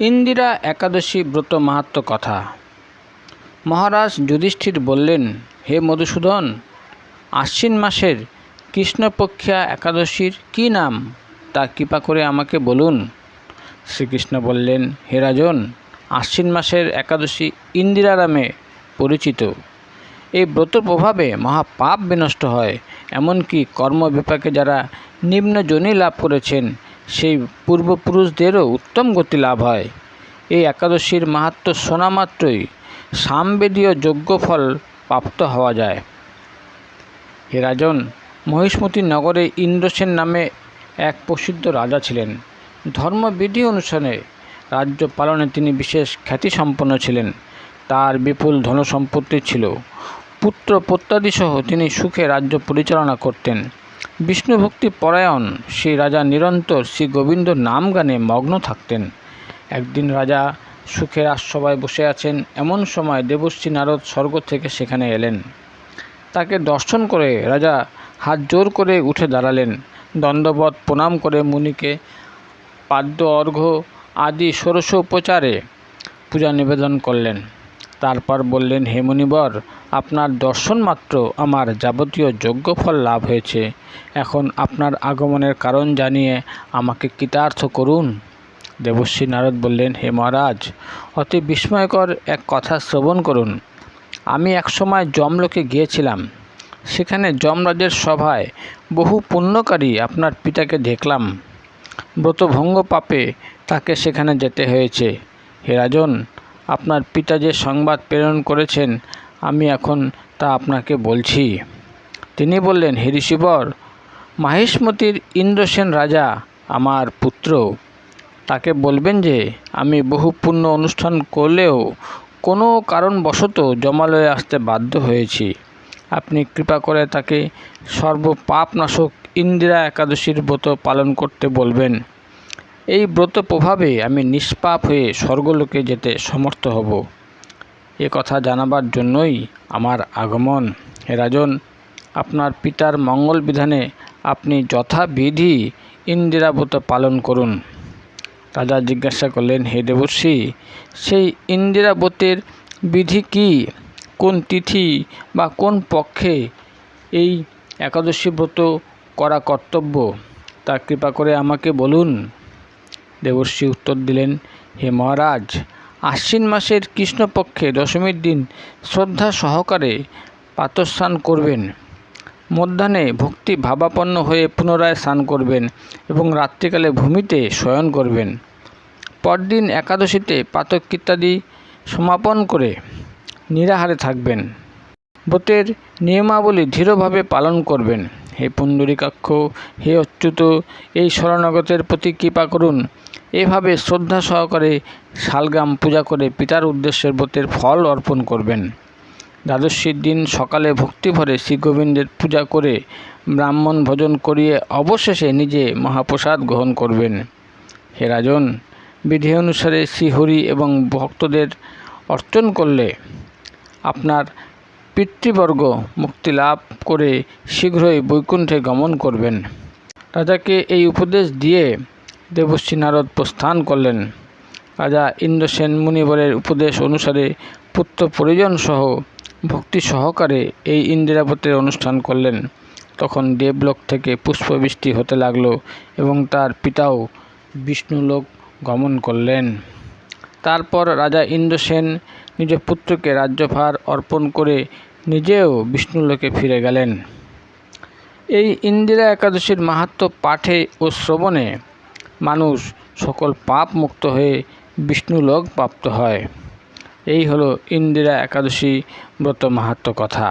ইন্দিরা একাদশী ব্রত মাহাত্ম্য কথা। মহারাজ যুধিষ্ঠির বললেন, হে মধুসূদন, আশ্বিন মাসের কৃষ্ণপক্ষিয়া একাদশীর কী নাম? তা কৃপা করে আমাকে বলুন। শ্রীকৃষ্ণ বললেন, হে রাজন, আশ্বিন মাসের একাদশী ইন্দিরা নামে পরিচিত। এই ব্রত প্রভাবে মহাপাপ বিনষ্ট হয়, এমনকি কর্মবিপাকে যারা নিম্ন জনি লাভ করেছেন সেই পূর্বপুরুষদেরও উত্তম গতি লাভ হয়। এই একাদশীর মাহাত্ম্য শোনা মাত্রই সামবেদীয় যজ্ঞফল প্রাপ্ত হওয়া যায়। হে রাজন, মহিষ্মতি নগরে ইন্দ্রসেন নামে এক প্রসিদ্ধ রাজা ছিলেন। ধর্মবিধি অনুসারে রাজ্য পালনে তিনি বিশেষ খ্যাতিসম্পন্ন ছিলেন। তার বিপুল ধনসম্পত্তি ছিল। পুত্র প্রত্যাদিসহ তিনি সুখে রাজ্য পরিচালনা করতেন। বিষ্ণুভক্তি পরায়ণ সেই রাজা নিরন্তর শ্রী গোবিন্দ নাম গানে মগ্ন থাকতেন। একদিন রাজা সুখের আশ্রবায় বসে আছেন, এমন সময় দেবশ্রী নারদ স্বর্গ থেকে সেখানে এলেন। তাকে দর্শন করে রাজা হাত জোর করে উঠে দাঁড়ালেন। দণ্ডবধ প্রণাম করে মুনিকে, পাদ্য, অর্ঘ্য আদি ষোড়শ উপচারে পূজা নিবেদন করলেন। তারপর বললেন, হে মুনিবর, আপনার দর্শন মাত্র আমার যাবতীয় যোগ্য যজ্ঞফল লাভ হয়েছে। এখন আপনার আগমনের কারণ জানিয়ে আমাকে কৃতার্থ করুন। দেবশ্রী নারদ বললেন, হে মহারাজ, অতি বিস্ময়কর এক কথা শ্রবণ করুন। আমি একসময় যমলোকে গিয়েছিলাম। সেখানে যমরাজের সভায় বহু পুণ্যকারী আপনার পিতাকে দেখলাম। ব্রতভঙ্গ পাপে তাকে সেখানে যেতে হয়েছে। হে রাজন আপনার পিতা যে সংবাদ প্রেরণ করেছেন, আমি এখন তা আপনাকে বলছি। তিনি বললেন, হে ঋষিবর মাহেশমতির ইন্দ্রসেন রাজা আমার পুত্র। তাকে বলবেন যে, আমি বহু পুণ্য অনুষ্ঠান করলেও কোনো কারণবশত জমালয়ে আসতে বাধ্য হয়েছি। আপনি কৃপা করে তাকে সর্বপাপনাশক ইন্দিরা একাদশীর ব্রত পালন করতে বলবেন। এই ব্রত প্রভাবে আমি নিষ্পাপ হয়ে স্বর্গলোকে যেতে সমর্থ হব। এ কথা জানাবার জন্যই আমার আগমন। হে রাজন, আপনার পিতার মঙ্গল বিধানে আপনি যথাবিধি ইন্দিরাব্রত পালন করুন। রাজা জিজ্ঞাসা করলেন, হে দেবশ্রী সেই ইন্দিরাব্রতের বিধি কি? কোন তিথি বা কোন পক্ষে এই একাদশী ব্রত করা কর্তব্য? তা কৃপা করে আমাকে বলুন। দেবশ্রী উত্তর দিলেন, হে মহারাজ, আশ্বিন মাসের কৃষ্ণপক্ষে দশমীর দিন শ্রদ্ধা সহকারে প্রাতঃস্নান করবেন। মধ্যাহ্নে ভক্তি ভাবাপন্ন হয়ে পুনরায় স্নান করবেন এবং রাত্রিকালে ভূমিতে শয়ন করবেন। পরদিন একাদশীতে পাতক ইত্যাদি সমাপন করে নিরাহারে থাকবেন। ব্রতের নিয়মাবলী দৃঢ়ভাবে পালন করবেন। হে পুণ্ডরিকাক্ষ হে অচ্যুত, এই শরণাগতের প্রতি কৃপা করুন। এভাবে শ্রদ্ধা সহকারে শালগ্রাম পূজা করে পিতার উদ্দেশ্যের ব্রতের ফল অর্পণ করবেন। দ্বাদশীর দিন সকালে ভক্তিভরে শ্রীগোবিন্দের পূজা করে ব্রাহ্মণ ভোজন করিয়ে অবশেষে নিজে মহাপ্রসাদ গ্রহণ করবেন। হে রাজন, বিধি অনুসারে শ্রীহরি এবং ভক্তদের অর্চন করলে আপনার পিতৃবর্গ মুক্তি লাভ করে শীঘ্রই বৈকুণ্ঠে গমন করবেন। রাজাকে এই উপদেশ দিয়ে দেবশ্রী নারদ প্রস্থান করলেন। রাজা ইন্দ্রসেন মুনিবরের উপদেশ অনুসারে পুত্র পরিজন সহ ভক্তি সহকারে এই ইন্দিরাবতের অনুষ্ঠান করলেন। তখন দেবলোক থেকে পুষ্পবৃষ্টি হতে লাগল এবং তার পিতাও বিষ্ণুলোক গমন করলেন। তারপর রাজা ইন্দ্রসেন নিজ পুত্রকে রাজ্যভার অর্পণ করে নিজেও বিষ্ণুলোকে ফিরে গেলেন। এই ইন্দিরা একাদশীর মাহাত্ম পাঠে ও শ্রবণে মানুষ সকল পাপ মুক্ত হয়ে বিষ্ণুলোক প্রাপ্ত হয়। এই হলো ইন্দিরা একাদশী ব্রত মাহাত্ম কথা।